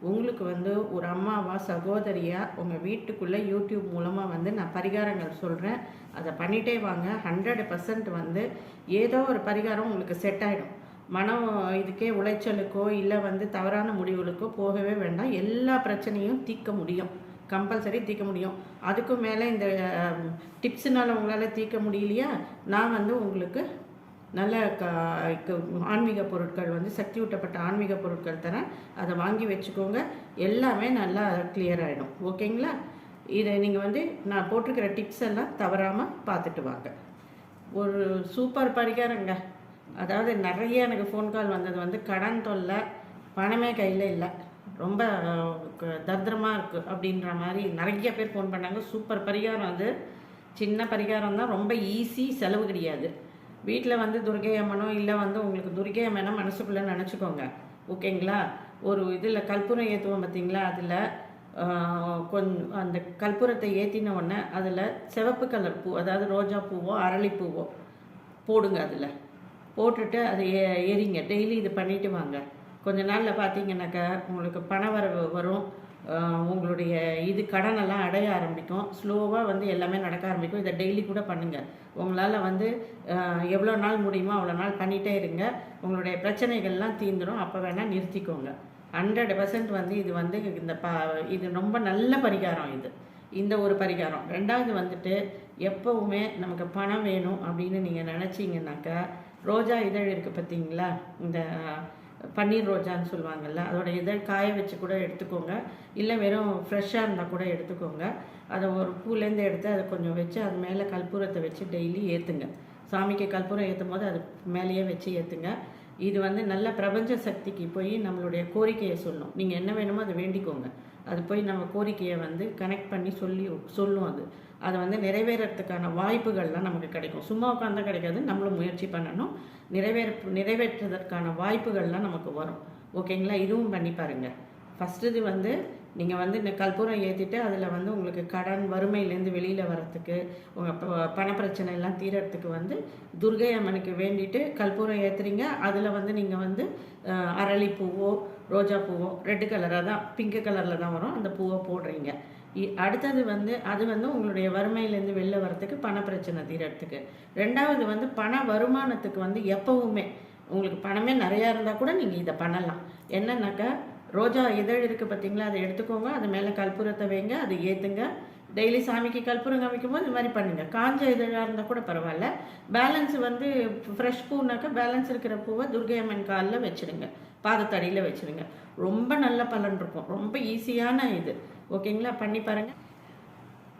உங்களுக்கு வந்து ஒரு அம்மாவா சகோதரியாக உங்கள் வீட்டுக்குள்ளே யூடியூப் மூலமாக வந்து நான் பரிகாரங்கள் சொல்கிறேன் அதை பண்ணிகிட்டே வாங்க. ஹண்ட்ரட் பர்சன்ட் வந்து ஏதோ ஒரு பரிகாரம் உங்களுக்கு செட் ஆகிடும் மனம் இதுக்கே உளைச்சலுக்கோ இல்லை வந்து தவறான முடிவுகளுக்கோ போகவே வேண்டாம். எல்லா பிரச்சனையும் தீர்க்க முடியும். கம்பல்சரி தீர்க்க முடியும். அதுக்கும் மேலே இந்த டிப்ஸுனால் உங்களால் தீர்க்க முடியலையா? நான் வந்து உங்களுக்கு நல்ல க ஆன்மீக பொருட்கள் வந்து சக்தி ஊட்டப்பட்ட ஆன்மீக பொருட்கள் தரேன். அதை வாங்கி வச்சுக்கோங்க. எல்லாமே நல்லா கிளியர் ஆகிடும் ஓகேங்களா? இதை நீங்கள் வந்து நான் போட்டிருக்கிற டிப்ஸ் எல்லாம் தவறாமல் பார்த்துட்டு வாங்க. ஒரு சூப்பர் பரிகாரங்க. அதாவது நிறைய எனக்கு ஃபோன் கால் வந்தது வந்து கடன் தொல்லை பணமே கையில் இல்லை. ரொம்ப க- இருக்குது அப்படின்ற மாதிரி நிறைய பேர் ஃபோன் பண்ணாங்க. சூப்பர் பரிகாரம் அது. சின்ன பரிகாரம் தான். ரொம்ப ஈஸி செலவு கிடையாது. வீட்டில் வந்து துர்கை அம்மனோ இல்லை வந்து உங்களுக்கு துர்கை அம்மனை மனசுக்குள்ளே நினச்சிக்கோங்க. ஓகேங்களா? ஒரு இதில் கற்பூரம் ஏற்றுவோம் பார்த்தீங்களா அதில் கொஞ்சம் அந்த கற்பூரத்தை ஏற்றின உடனே அதில் சிவப்பு கலர் பூ அதாவது ரோஜா பூவோ அரளிப்பூவோ போடுங்க அதில். போட்டுட்டு அதை எ எரிங்க டெய்லி இது பண்ணிட்டு வாங்க. கொஞ்ச நாளில் பார்த்தீங்கன்னாக்கா உங்களுக்கு பண வரவு வரும். உங்களுடைய இது கடனெல்லாம் அடைய ஆரம்பிக்கும். ஸ்லோவாக வந்து எல்லாமே நடக்க ஆரம்பிக்கும். இதை டெய்லி கூட பண்ணுங்கள் உங்களால் வந்து எவ்வளோ நாள் முடியுமோ அவ்வளோ நாள் பண்ணிகிட்டே இருங்க. உங்களுடைய பிரச்சனைகள்லாம் தீந்துடும் அப்போ வேணால் நிறுத்திக்கோங்க. ஹண்ட்ரட் பர்சன்ட் வந்து இது வந்து இந்த ப இது ரொம்ப நல்ல பரிகாரம் இது. இந்த ஒரு பரிகாரம். ரெண்டாவது வந்துட்டு எப்போவுமே நமக்கு பணம் வேணும் அப்படின்னு நீங்கள் நினச்சிங்கனாக்கா ரோஜா இதழ் இருக்குது பார்த்தீங்களா இந்த பன்னீர் ரோஜான்னு சொல்லுவாங்கள்ல அதோட இதழ் காய வச்சு கூட எடுத்துக்கோங்க. இல்லை வெறும் ஃப்ரெஷ்ஷாக இருந்தால் கூட எடுத்துக்கோங்க. அதை ஒரு பூலேருந்து எடுத்து அதை கொஞ்சம் வச்சு அது மேலே கற்பூரத்தை வச்சு டெய்லி ஏற்றுங்க சாமிக்கு கற்பூரம் ஏற்றும் போது அது மேலேயே வச்சு ஏற்றுங்க இது வந்து நல்ல பிரபஞ்ச சக்திக்கு போய் நம்மளுடைய கோரிக்கையை சொல்லும். நீங்கள் என்ன வேணுமோ அதை வேண்டிக்கோங்க. அது போய் நம்ம கோரிக்கையை வந்து கனெக்ட் பண்ணி சொல்லி சொல்லும் அது. அதை வந்து நிறைவேறத்துக்கான வாய்ப்புகள்லாம் நமக்கு கிடைக்கும். சும்மா உட்காந்தா கிடைக்காது. நம்மளும் முயற்சி பண்ணணும். நிறைவேற நிறைவேற்றுவதற்கான வாய்ப்புகள்லாம் நமக்கு வரும். ஓகேங்களா? இதுவும் பண்ணி பாருங்கள் ஃபஸ்ட்டு இது வந்து நீங்கள் வந்து இந்த கற்பூரம் ஏற்றிட்டு அதில் வந்து உங்களுக்கு கடன் வறுமையிலேருந்து வெளியில் வரத்துக்கு உங்கள் பணப்பிரச்சனை எல்லாம் தீரத்துக்கு வந்து துர்கை அம்மனுக்கு வேண்டிட்டு கற்பூரம் ஏற்றுறீங்க அதில் வந்து நீங்கள் வந்து அரளிப்பூவோ ரோஜா பூவோ ரெட்டு கலராக தான் பிங்க் கலரில் தான் வரும். அந்த பூவை போடுறீங்க. இ- அடுத்தது வந்து அது வந்து உங்களுடைய வறுமையிலேருந்து வெளில வரத்துக்கு பணப்பிரச்சனை தீரத்துக்கு ரெண்டாவது வந்து பண வருமானத்துக்கு வந்து எப்போவுமே உங்களுக்கு பணமே நிறையா இருந்தால் கூட நீங்கள் இதை பண்ணலாம். என்னன்னாக்கா ரோஜா இதழ் இருக்குது பார்த்தீங்களா? அதை எடுத்துக்கோங்க. அது மேலே கற்பூரத்தை வைங்க. அதை ஏற்றுங்க டெய்லி சாமிக்கு கற்பூரம் காமிக்கும் போது இது மாதிரி பண்ணுங்கள் காஞ்ச இதழாக இருந்தால் கூட பரவாயில்ல. பேலன்ஸ் வந்து ஃப்ரெஷ் பூனாக்கா பேலன்ஸ் இருக்கிற பூவை துர்கை அம்மன் காலில் வச்சுருங்க. பாதத்தடியில் வச்சுருங்க. ரொம்ப நல்ல பலன் இருக்கும். ரொம்ப ஈஸியான இது. ஓகேங்களா பண்ணி பாருங்கள்